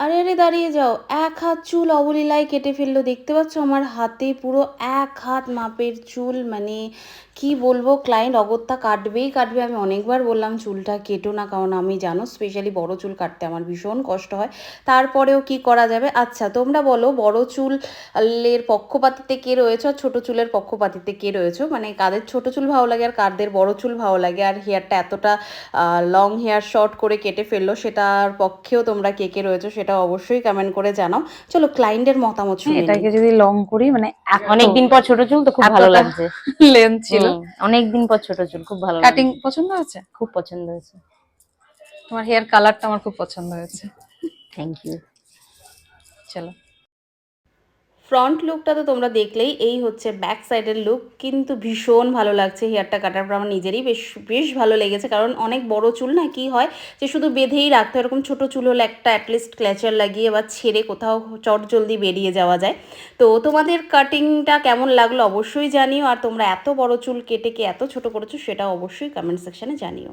আরে আরে, দাঁড়িয়ে যাও। এক হাত চুল অবলীলায় কেটে ফেলল। দেখতে পাচ্ছ আমার হাতে পুরো এক হাত মাপের চুল। মানে কি বলব ক্লায়েন্ট অগত্যা কাটবেই কাটবে। আমি অনেকবার বললাম, চুলটা কেটো না, কারণ আমি জানো স্পেশালি বড় চুল কাটতে আমার ভীষণ কষ্ট হয়। তারপরেও কি করা যাবে? আচ্ছা তোমরা বলো, বড় চুলের পক্ষপাতিতে কে রয়েছে আর ছোটো চুলের পক্ষপাতিতে কে রয়েছে? মানে কাদের ছোট চুল ভালো লাগে আর কাদের বড় চুল ভালো লাগে? আর হেয়ারটা এতটা লং হেয়ার শর্ট করে কেটে ফেলল, সেটার পক্ষেও তোমরা কে কে রয়েছে সেটা অবশ্যই কমেন্ট করে জানাও। চলো ক্লায়েন্টের মতামত শুনি এটাকে যদি লং করি মানে অনেক দিন পর ছোট চুল তো খুব ভালো লাগছে। লেন্থ ছিল। অনেক দিন পর ছোট চুল খুব ভালো কাটিং পছন্দ হয়েছে? খুব পছন্দ হয়েছে। তোমার হেয়ার কালারটা আমার খুব পছন্দ হয়েছে। থ্যাংক ইউ চলো। ফ্রন্ট লুকটা তো তোমরা দেখলেই এই হচ্ছে ব্যাক সাইডের লুক কিন্তু ভীষণ ভালো লাগছে হেয়ারটা কাটার পর। আমার নিজেরই বেশ বেশ ভালো লেগেছে। কারণ অনেক বড় চুল না কি হয় যে শুধু বেঁধেই রাখতে হয়, এরকম ছোটো চুল হলে একটা অ্যাটলিস্ট ক্ল্যাচার লাগিয়ে বা ছেড়ে কোথাও চট জলদি বেরিয়ে যাওয়া যায়। তো তোমাদের কাটিংটা কেমন লাগল অবশ্যই জানিও। আর তোমরা এত বড় চুল কেটে কে এত ছোট করেছ সেটা অবশ্যই কমেন্ট সেকশনে জানিও।